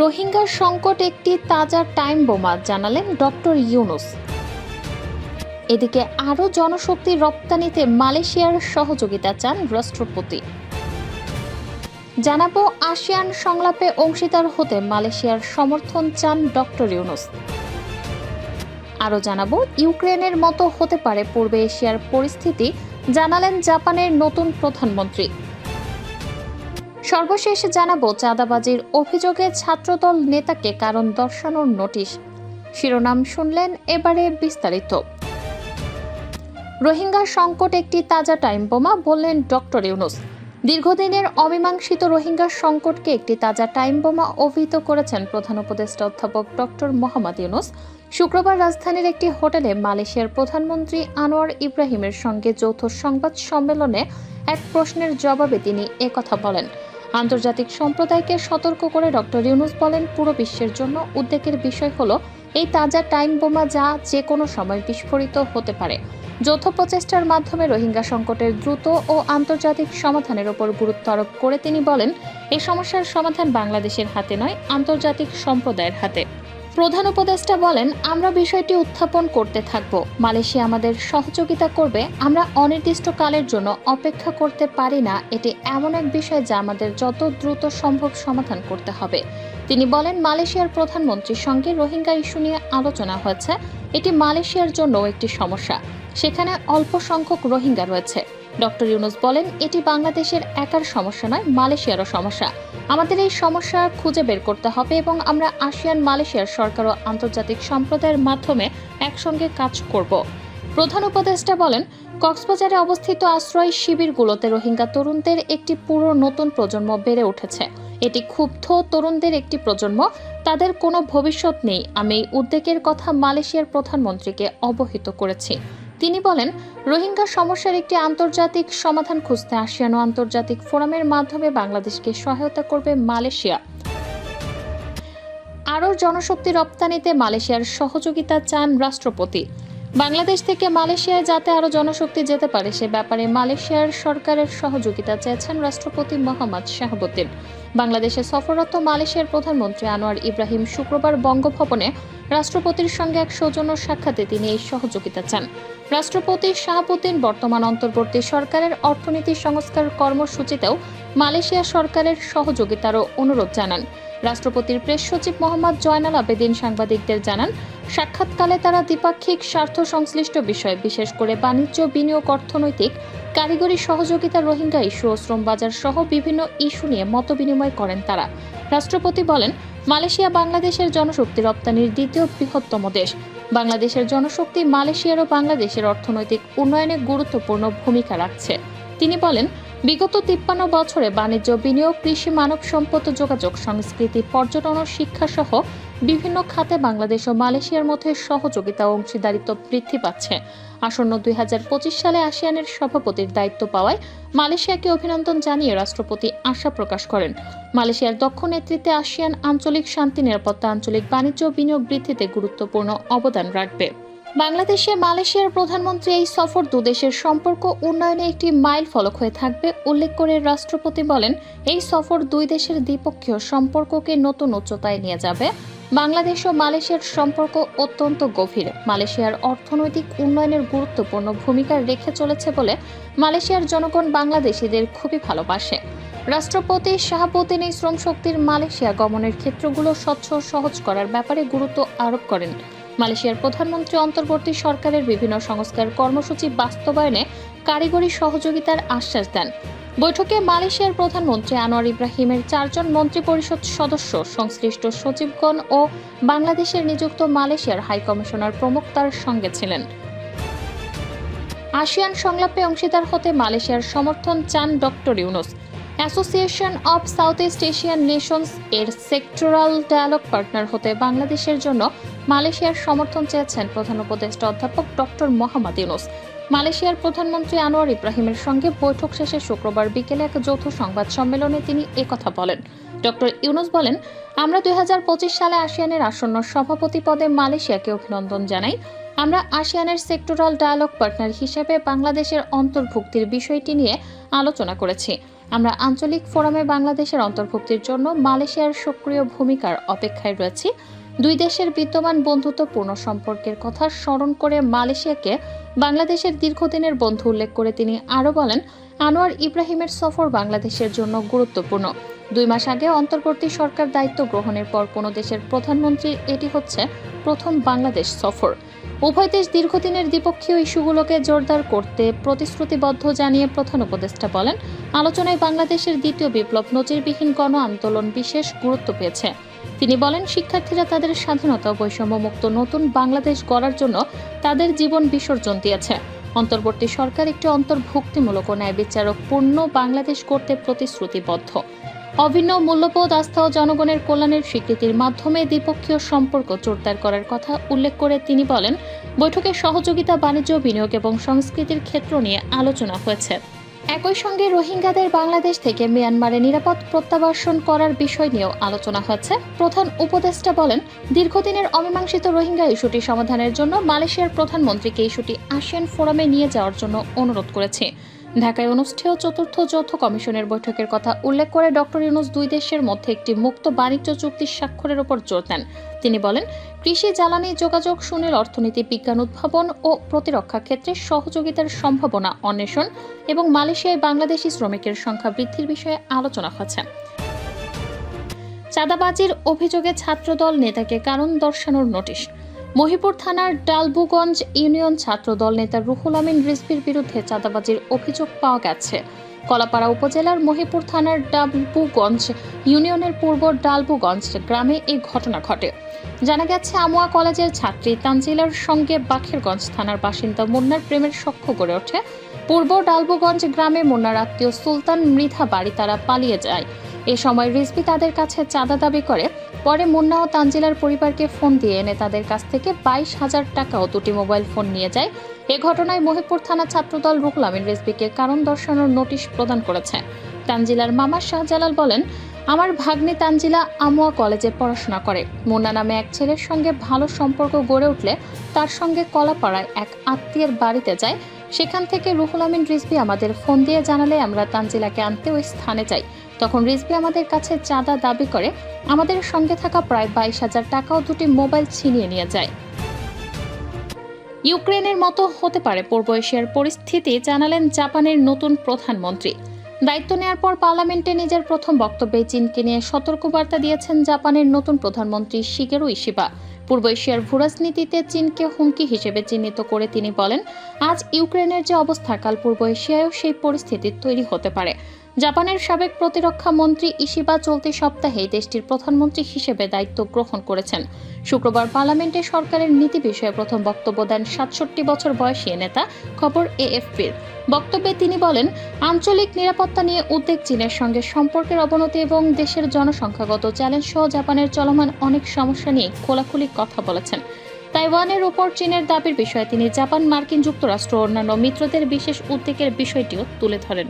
রোহিঙ্গার সংকট একটি তাজা টাইম বোমা, জানালেন ডক্টর ইউনুস। এদিকে আরও জনশক্তি রপ্তানিতে মালয়েশিয়ার সহযোগিতা চান রাষ্ট্রপতি। জানাব, আসিয়ান সংলাপে অংশীদার হতে মালয়েশিয়ার সমর্থন চান ডক্টর ইউনুস। আরও জানাব, ইউক্রেনের মতো হতে পারে পূর্ব এশিয়ার পরিস্থিতি, জানালেন জাপানের নতুন প্রধানমন্ত্রী। সর্বশেষ জানাব, চাঁদাবাজির অভিযোগে ছাত্রদল নেতাকে কারণ দর্শানোর নোটিশ। শিরোনাম শুনলেন এবারে বিস্তারিত। রোহিঙ্গা সংকট একটি তাজা টাইম বোমা, বললেন ডক্টর ইউনুস। দীর্ঘদিনের অমীমাংসিত রোহিঙ্গা সংকটকে একটি তাজা টাইম বোমা অভিহিত করেছেন প্রধান উপদেষ্টা অধ্যাপক ডক্টর মোহাম্মদ ইউনুস। শুক্রবার রাজধানীর একটি হোটেলে মালয়েশিয়ার প্রধানমন্ত্রী আনোয়ার ইব্রাহিমের সঙ্গে যৌথ সংবাদ সম্মেলনে এক প্রশ্নের জবাবে তিনি একথা বলেন। আন্তর্জাতিক সম্প্রদায়কে সতর্ক করে ডক্টর ইউনুস বলেন, পুরো বিশ্বের জন্য উদ্বেগের বিষয় হলো, এই তাজা টাইম বোমা যা যে কোনো সময় বিস্ফোরিত হতে পারে। যৌথ প্রচেষ্টার মাধ্যমে রোহিঙ্গা সংকটের দ্রুত ও আন্তর্জাতিক সমাধানের ওপর গুরুত্ব আরোপ করে তিনি বলেন, এই সমস্যার সমাধান বাংলাদেশের হাতে নয়, আন্তর্জাতিক সম্প্রদায়ের হাতে। প্রধান উপদেষ্টা বলেন, আমরা বিষয়টি উত্থাপন করতে থাকব। মালয়েশিয়া আমাদের সহযোগিতা করবে। আমরা অনির্দিষ্টকালের জন্য অপেক্ষা করতে পারি না। এটি এমন এক বিষয় যা আমাদের যত দ্রুত সম্ভব সমাধান করতে হবে। তিনি বলেন, মালয়েশিয়ার প্রধানমন্ত্রীর সঙ্গে রোহিঙ্গা ইস্যু নিয়ে আলোচনা হয়েছে। এটি মালয়েশিয়ার জন্য একটি সমস্যা। সেখানে অল্প সংখ্যক রোহিঙ্গা রয়েছে। ডক্টর ইউনুস বলেন, এটি বাংলাদেশের একার সমস্যা নয়, মালয়েশিয়ারও সমস্যা। আমাদের এই সমস্যা খুঁজে বের করতে হবে এবং আমরা আসিয়ান মালয়েশিয়ার সরকার ও আন্তর্জাতিক সম্প্রদায়ের মাধ্যমে একসঙ্গে কাজ করব। প্রধান উপদেষ্টা বলেন, কক্সবাজারে অবস্থিত আশ্রয় শিবিরগুলোতে রোহিঙ্গা তরুণদের একটি পুরো নতুন প্রজন্ম বেড়ে উঠেছে। এটি ক্ষুব্ধ তরুণদের একটি প্রজন্ম, তাদের কোনো ভবিষ্যৎ নেই। আমি এই উদ্বেগের কথা মালয়েশিয়ার প্রধানমন্ত্রীকে অবহিত করেছি। তিনি বলেন, রোহিঙ্গা সমস্যার একটি আন্তর্জাতিক সমাধান খুঁজতে আসিয়ান ও আন্তর্জাতিক ফোরামের মাধ্যমে বাংলাদেশকে সহায়তা করবে মালয়েশিয়া। আরও জনশক্তি রপ্তানিতে মালয়েশিয়ার সহযোগিতা চান রাষ্ট্রপতি। বাংলাদেশ থেকে মালয়েশিয়ায় যাতে আরও জনশক্তি যেতে পারে, সে ব্যাপারে মালয়েশিয়ার সরকারের সহযোগিতা চেয়েছেন রাষ্ট্রপতি মোহাম্মদ শাহাবুদ্দিন। বাংলাদেশে সফররত মালয়েশিয়ার প্রধানমন্ত্রী আনোয়ার ইব্রাহিম শুক্রবার বঙ্গভবনে রাষ্ট্রপতির সঙ্গে এক সৌজন্য সাক্ষাতে তিনি এই সহযোগিতা চান। রাষ্ট্রপতি শাহাবুদ্দিন বর্তমান অন্তর্বর্তী সরকারের অর্থনীতি সংস্কার কর্মসূচিতেও মালয়েশিয়া সরকারের সহযোগিতারও অনুরোধ জানান। রাষ্ট্রপতির প্রেস সচিব মোহাম্মদ জয়নাল আবেদিন সাংবাদিকদের জানান, সাক্ষাৎকালে তারা দ্বিপাক্ষিক স্বার্থ সংশ্লিষ্ট বিষয় বিশেষ করে বাণিজ্য, বিনিয়োগ, অর্থনৈতিক, কারিগরি সহযোগিতা, রোহিঙ্গা ইস্যু ও শ্রম বাজার সহ বিভিন্ন ইস্যু নিয়ে মতবিনিময় করেন তারা। রাষ্ট্রপতি বলেন মালয়েশিয়া বাংলাদেশের জনশক্তি রপ্তানির দ্বিতীয় বৃহত্তম দেশ। বাংলাদেশের জনশক্তি মালয়েশিয়ার ও বাংলাদেশের অর্থনৈতিক উন্নয়নে গুরুত্বপূর্ণ ভূমিকা রাখছে। তিনি বলেন, বিগত তিপ্পান্ন বছরে বাণিজ্য, বিনিয়োগ, কৃষি, মানব সম্পদ, যোগাযোগ, সংস্কৃতি, পর্যটন ও শিক্ষা সহ বিভিন্ন খাতে বাংলাদেশ ও মালয়েশিয়ার মধ্যে সহযোগিতা অংশীদারিত্ব বৃদ্ধি পাচ্ছে। আসন্ন দুই হাজার পঁচিশ সালে আসিয়ানের সভাপতির দায়িত্ব পাওয়ায় মালয়েশিয়াকে অভিনন্দন জানিয়ে রাষ্ট্রপতি আশা প্রকাশ করেন। মালয়েশিয়ার দক্ষ নেতৃত্বে আসিয়ান আঞ্চলিক শান্তি, নিরাপত্তা, আঞ্চলিক বাণিজ্য বিনিয়োগ বৃদ্ধিতে গুরুত্বপূর্ণ অবদান রাখবে। বাংলাদেশে মালয়েশিয়ার প্রধানমন্ত্রী এই সফর দুদেশের সম্পর্ক উন্নয়নে একটি মাইল ফলক হয়ে থাকবে উল্লেখ করে রাষ্ট্রপতি বলেন, এই সফর দুই দেশের দ্বিপক্ষীয় সম্পর্ককে নতুন উচ্চতায় নিয়ে যাবে। বাংলাদেশ ও মালয়েশিয়ার সম্পর্ক অত্যন্ত গভীর। মালয়েশিয়ার অর্থনৈতিক উন্নয়নের গুরুত্বপূর্ণ ভূমিকা রেখে চলেছে বলে মালয়েশিয়ার জনগণ বাংলাদেশিদের খুবই ভালোবাসে। রাষ্ট্রপতি শাহাবুদ্দিন এই শ্রম শক্তির মালয়েশিয়া গমনের ক্ষেত্রগুলো স্বচ্ছ সহজ করার ব্যাপারে গুরুত্ব আরোপ করেন। মালয়েশিয়ার প্রধানমন্ত্রী অন্তর্বর্তী সরকারের বিভিন্ন সংস্কার কর্মসূচি বাস্তবায়নে কারিগরি সহযোগিতার আশ্বাস দেন। বৈঠকে মালয়েশিয়ার প্রধানমন্ত্রী আনোয়ার ইব্রাহিমের চারজন মন্ত্রিপরিষদ সদস্য, সংশ্লিষ্ট সচিবগণ ও বাংলাদেশের নিযুক্ত মালয়েশিয়ার হাইকমিশনার প্রমুখ তার সঙ্গে ছিলেন। আসিয়ান সংলাপে অংশীদার হতে মালয়েশিয়ার সমর্থন চান doctor Yunus. Association of South East Asian Nations এর সেক্টরাল ডায়ালগ পার্টনার হতে বাংলাদেশের জন্য মালয়েশিয়ার সমর্থন চেয়েছেন প্রধান উপদেষ্টা অধ্যাপক ডক্টর মোহাম্মদ ইউনুস। মালয়েশিয়ার প্রধানমন্ত্রী আনোয়ার ইব্রাহিমের সঙ্গে বৈঠক শেষে শুক্রবার বিকেলে এক যৌথ সংবাদ সম্মেলনে তিনি একথা বলেন। ডক্টর ইউনুস বলেন, আমরা দু হাজার পঁচিশ সালে আসিয়ানের আসন্ন সভাপতি পদে মালয়েশিয়াকে অভিনন্দন জানাই। আমরা আসিয়ানের সেক্টরাল ডায়ালগ পার্টনার হিসেবে বাংলাদেশের অন্তর্ভুক্তির বিষয়টি নিয়ে আলোচনা করেছি। আমরা আঞ্চলিক ফোরামে বাংলাদেশের অন্তর্ভুক্তির জন্য মালয়েশিয়ার সক্রিয় ভূমিকার অপেক্ষায় রয়েছি। দুই দেশের বিদ্যমান বন্ধুত্বপূর্ণ সম্পর্কের কথা স্মরণ করে মালয়েশিয়াকে বাংলাদেশের দীর্ঘদিনের বন্ধু উল্লেখ করে তিনি আরও বলেন, আনোয়ার ইব্রাহিমের সফর বাংলাদেশের জন্য গুরুত্বপূর্ণ। দুই মাস আগে অন্তর্বর্তী সরকার দায়িত্ব গ্রহণের পর কোনো দেশের প্রধানমন্ত্রীর এটি হচ্ছে প্রথম বাংলাদেশ সফর। উভয় দেশ দীর্ঘদিনের দ্বিপক্ষীয় ইস্যুগুলোকে জোরদার করতে প্রতিশ্রুতিবদ্ধ জানিয়ে প্রধান উপদেষ্টা বলেন, আলোচনায় বাংলাদেশের দ্বিতীয় বিপ্লব নজিরবিহীন গণ আন্দোলন বিশেষ গুরুত্ব পেয়েছে। তিনি বলেন, শিক্ষার্থীরা তাদের স্বাধীনতা বৈষম্যমুক্ত নতুন বাংলাদেশ গড়ার জন্য তাদের জীবন বিসর্জন দিয়েছে। অন্তর্বর্তী সরকার একটি অন্তর্ভুক্তিমূলক ন্যায় বিচারক পূর্ণ বাংলাদেশ করতে প্রতিশ্রুতিবদ্ধ। অভিন্ন মূল্যবোধ, আস্থা ও জনগণের কল্যাণের স্বীকৃতির মাধ্যমে দ্বিপক্ষীয় সম্পর্ক জোরদার করার কথা উল্লেখ করে তিনি বলেন, বৈঠকে সহযোগিতা, বাণিজ্য, বিনিয়োগ এবং সংস্কৃতির ক্ষেত্র নিয়ে আলোচনা হয়েছে। একই সঙ্গে রোহিঙ্গাদের বাংলাদেশ থেকে মিয়ানমারে নিরাপদ প্রত্যাবাসন করার বিষয় নিয়েও আলোচনা হয়েছে প্রধান উপদেষ্টা বলেন, দীর্ঘদিনের অমীমাংসিত রোহিঙ্গা ইস্যুটি সমাধানের জন্য মালয়েশিয়ার প্রধানমন্ত্রীকে ইস্যুটি আসিয়ান ফোরামে নিয়ে যাওয়ার জন্য অনুরোধ করেছে। ঢাকায় অনুষ্ঠেয় চতুর্থ যৌথ কমিশনের বৈঠকের কথা উল্লেখ করে ডক্টর ইউনুস দুই দেশের মধ্যে একটি মুক্ত বাণিজ্য চুক্তি স্বাক্ষরের উপর জোর দেন। তিনি বলেন, কৃষি, জ্বালানি, যোগাযোগ, সুনীল অর্থনীতি, বিজ্ঞান উদ্ভাবন ও প্রতিরক্ষা ক্ষেত্রে সহযোগিতার সম্ভাবনা অন্বেষণ এবং মালয়েশিয়ায় বাংলাদেশি শ্রমিকের সংখ্যা বৃদ্ধির বিষয়ে আলোচনা হয়েছে চাঁদাবাজির অভিযোগে ছাত্রদল নেতাকে কারণ দর্শানোর নোটিশ। মহিপুর থানার ডালবুগঞ্জ ইউনিয়ন ছাত্রদল নেতা রুহুল আমিন রিজভির বিরুদ্ধে চাঁদাবাজির অভিযোগ পাওয়া গেছে। কলাপাড়া উপজেলার মহিপুর থানার ডালবুগঞ্জ ইউনিয়নের পূর্ব ডালবুগঞ্জ গ্রামে এই ঘটনা ঘটে। জানা গেছে, আমুয়া কলেজের ছাত্রী তানজিলার সঙ্গে বাখেরগঞ্জ থানার বাসিন্দা মুন্নার প্রেমের সখ্য গড়ে ওঠে। পূর্ব ডালবুগঞ্জ গ্রামে মুন্নার আত্মীয় সুলতান মৃধা বাড়ি তারা পালিয়ে যায়। এ সময় রিজভি তাদের কাছে চাঁদা দাবি করে, পরে মুন্না ও তানজিলার পরিবারকে ফোন দিয়ে এনে তাদের কাছ থেকে বাইশ হাজার টাকা ও দুটি মোবাইল ফোন নিয়ে যায়। এ ঘটনায় মহিপুর থানা ছাত্রদল রুহুল আমিন কারণ দর্শানোর নোটিশ প্রদান করেছে। তানজিলার মামা শাহজালাল বলেন, আমার ভাগ্নে তানজিলা আমুয়া কলেজে পড়াশোনা করে। মুন্না নামে এক ছেলের সঙ্গে ভালো সম্পর্ক গড়ে উঠলে তার সঙ্গে কলাপাড়ায় এক আত্মীয়ের বাড়িতে যায়। সেখান থেকে রুহুল আমিন রিজবি আমাদের ফোন দিয়ে জানালে আমরা তানজিলাকে আনতে ওই স্থানে যাই। তখন রিজবি আমাদের কাছে চাঁদা দাবি করে, আমাদের সঙ্গে থাকা প্রায় বাইশ হাজার টাকাও দুটি মোবাইল ছিনিয়ে নিয়ে যায়। ইউক্রেনের মতো হতে পারে পূর্ব এশিয়ার পরিস্থিতি, জানালেন জাপানের নতুন প্রধানমন্ত্রী। দায়িত্ব নেওয়ার পর পার্লামেন্টে নিজের প্রথম বক্তব্যে চীনকে নিয়ে সতর্কবার্তা দিয়েছেন জাপানের নতুন প্রধানমন্ত্রী শিগেরু ইশিবা। পূর্ব এশিয়ার ভূরাজনীতিতে চীনকে হুমকি হিসেবে চিহ্নিত করে তিনি বলেন, আজ ইউক্রেনের যে অবস্থা, কাল পূর্ব এশিয়ায়ও সেই পরিস্থিতি তৈরি হতে পারে। জাপানের সাবেক প্রতিরক্ষা মন্ত্রী ইশিবা চলতি সপ্তাহে দেশটির প্রধানমন্ত্রী হিসেবে দায়িত্ব গ্রহণ করেছেন। শুক্রবার পার্লামেন্টে সরকারের নীতি বিষয়ে প্রথম বক্তব্য দেন সাতষট্টি বছর বয়সী নেতা, খবর এএফপির। বক্তব্যে তিনি বলেন, আঞ্চলিক নিরাপত্তা নিয়ে উদ্বেগ চীনের সঙ্গে সম্পর্কের অবনতি এবং দেশের জনসংখ্যাগত চ্যালেঞ্জ সহ জাপানের চলমান অনেক সমস্যা নিয়ে খোলাখুলি কথা বলেছেন। তাইওয়ানের উপর চীনের দাবির বিষয়ে তিনি জাপান, মার্কিন যুক্তরাষ্ট্র অন্যান্য মিত্রদের বিশেষ উদ্বেগের বিষয়টিও তুলে ধরেন।